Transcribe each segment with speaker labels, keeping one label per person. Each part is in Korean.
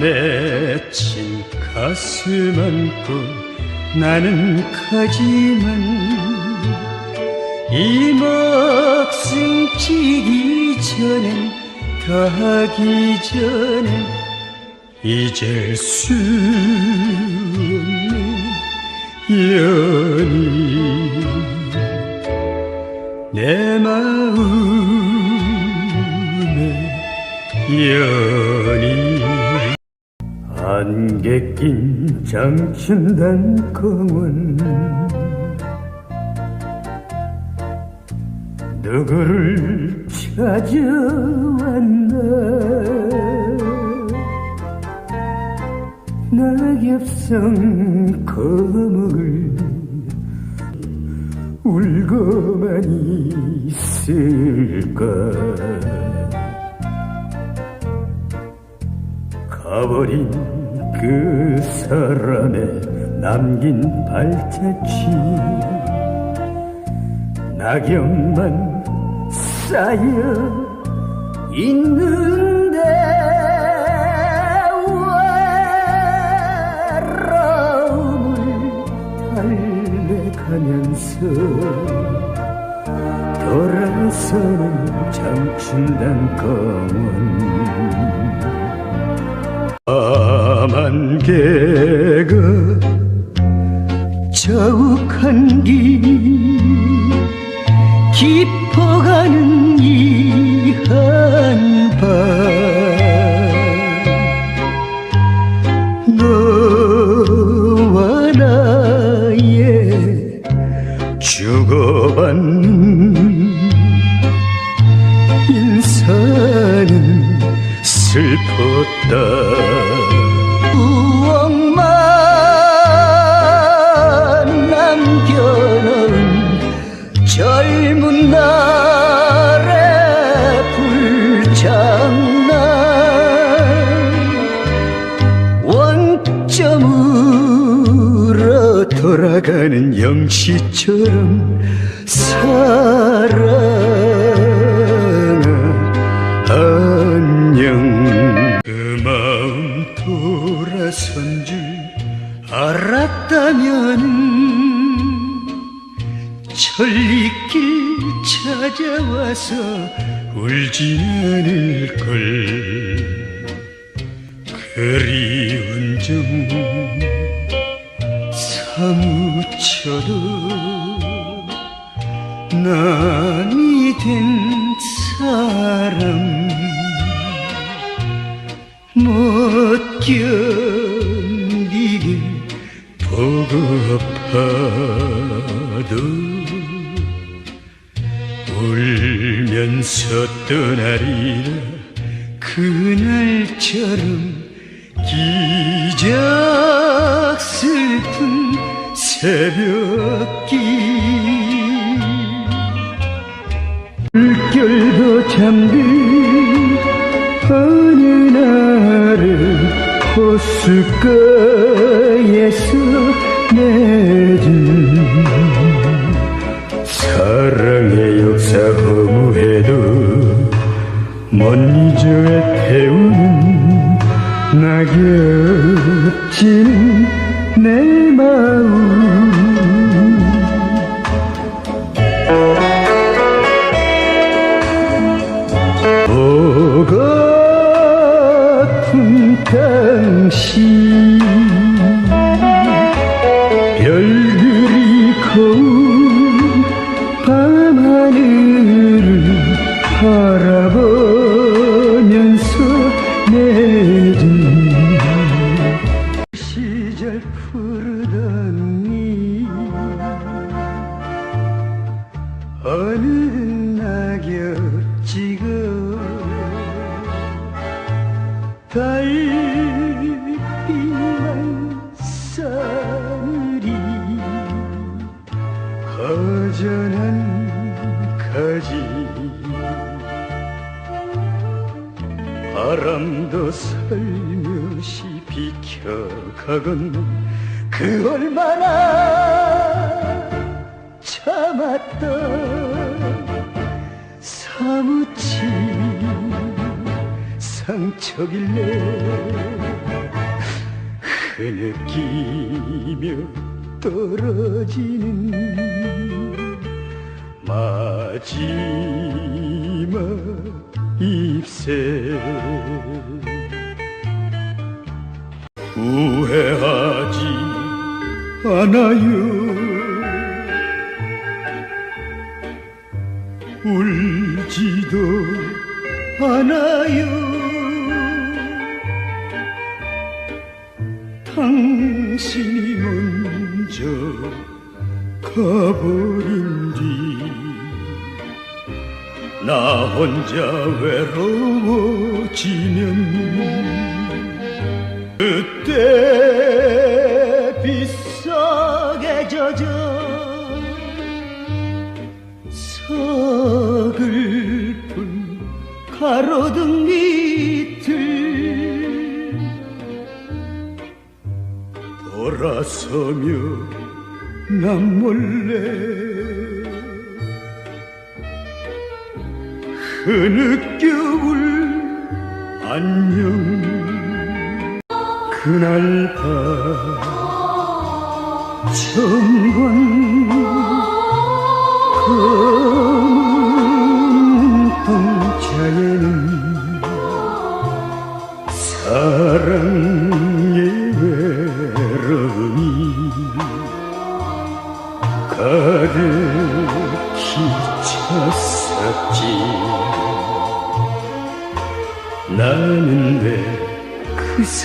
Speaker 1: 맺힌 가슴 안고 나는 가지만 이 목숨 지기 전엔 다하기 전엔 잊을 수 없는 연인. 내 마음의 연인 안개 낀 장춘단 공원 누구를 찾아왔나 낙엽성 거목을 울고만 있을까? 가버린 그 사람의 남긴 발자취. 낙엽만 쌓여 있는데 외로움을 달래가면서 돌아서는 장춘단 공원 까만 개가 자욱한 길 점으로 돌아가는 영시처럼 사랑아 안녕. 그 마음 돌아선 줄 알았다면 천리길 찾아와서 울진 않을걸. 그리 사무쳐도 남이 된 사람 못 견디게 보고파도 울면서 떠나리라 그날처럼 기적 슬픈 새벽길 물결도 잠든 어느 날은 호숫가에서 내준 사랑의 역사 허무해도 못 잊어에 태우는 낙엽진 내 마음. 보고 아픈 당신 별들이 고 싸늘이 허전한 가지. 바람도 살며시 비켜가건 그 얼마나 참았던 사무친 상처길래 흐느끼며 떨어지는 마지막 잎새. 후회하지 않아요. 울지도 않아 당신이 먼저 가버린 뒤 나 혼자 외로워지면 그때 빗속에 젖어 서글픈 가로등 돌아서며 난 몰래 흐느껴 울 안녕. 그날 밤 처음 본 검은 동차에는 사랑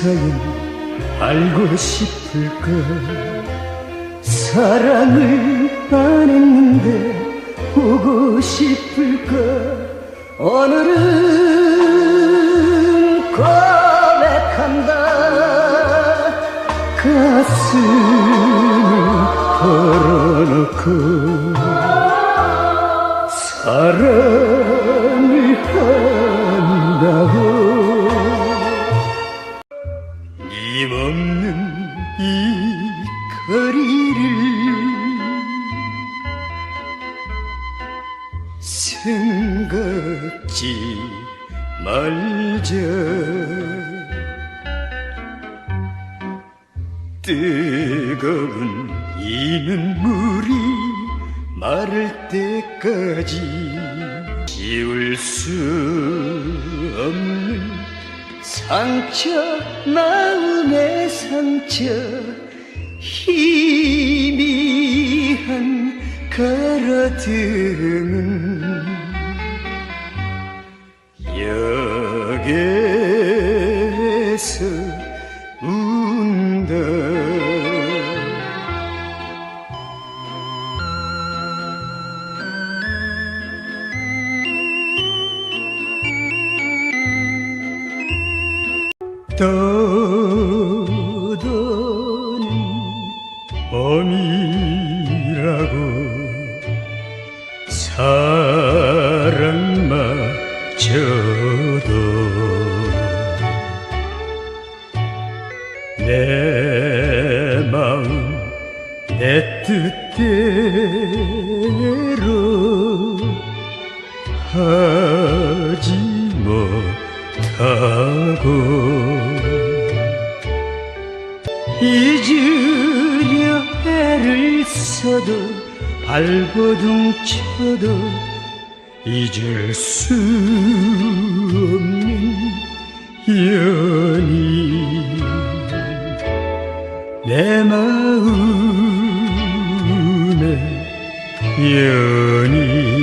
Speaker 1: 그 사연 알고 싶을까 사랑을 안 했는데 보고 싶을까 오늘은 고백한다. 가슴을 털어놓고 사랑 거리를 생각지 말자. 뜨거운 이 눈물이 마를 때까지 지울 수 없는 상처 마음의 상처 희미한 가라등은 역에서 운다. 떠 봄이라고 사랑마저도 내 마음 내 뜻대로 하지 못하고 잊으려 애를 써도 발버둥 쳐도 잊을 수 없는 연이 내 마음의 연이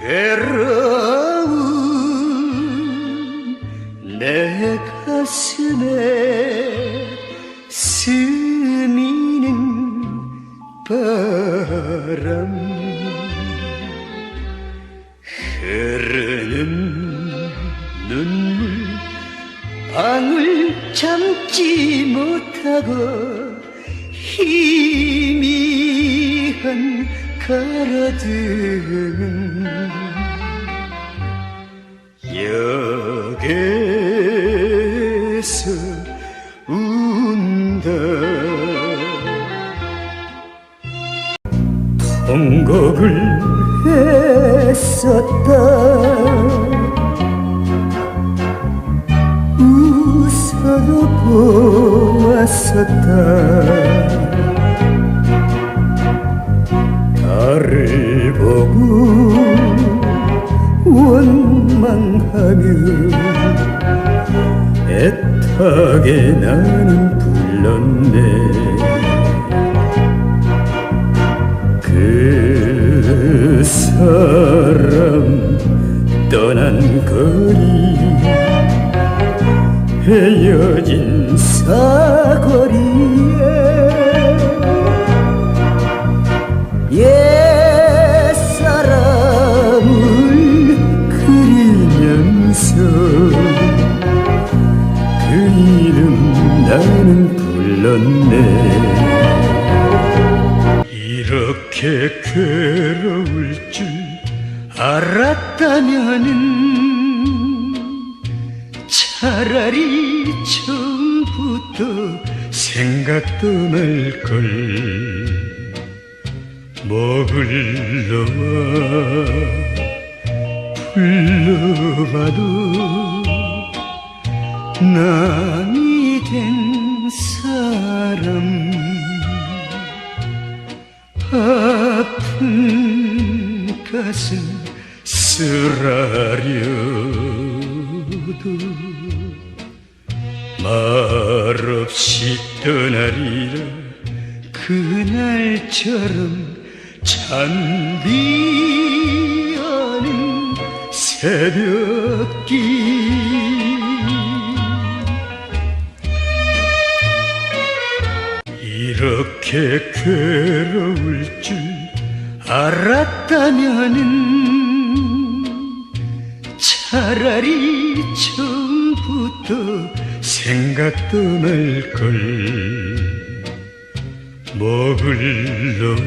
Speaker 1: 괴로운 내 가슴에 스미는 바람. 흐르는 눈물 방울 참지 못하고 희미한 가라등은 역에서 운다. 통곡을 했었다. 웃어도 보았었다 애타게 나는 불렀네. 그 사람 떠난 거리 헤어진 사거리 알았다면은 차라리 처음부터 생각도 말걸 머글러와 불러봐도 남이 된 사람 아픈 가슴 쓰라려도 말없이 떠나리라 그날처럼 찬비 오는 새벽길. 이렇게 괴로울 줄 알았다면은 차라리 처음부터 생각도 말걸. 머글러와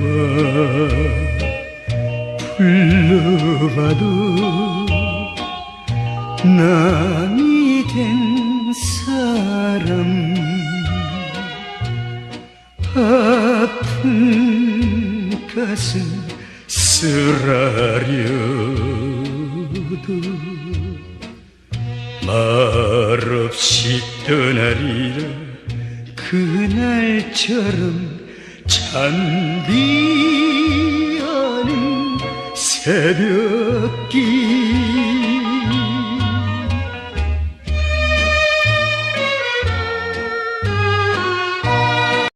Speaker 1: 불러봐도 남이 된 사람. 아픈 가슴 쓰라려 도 말없이 떠나리라. 그날처럼 찬비 오는 새벽길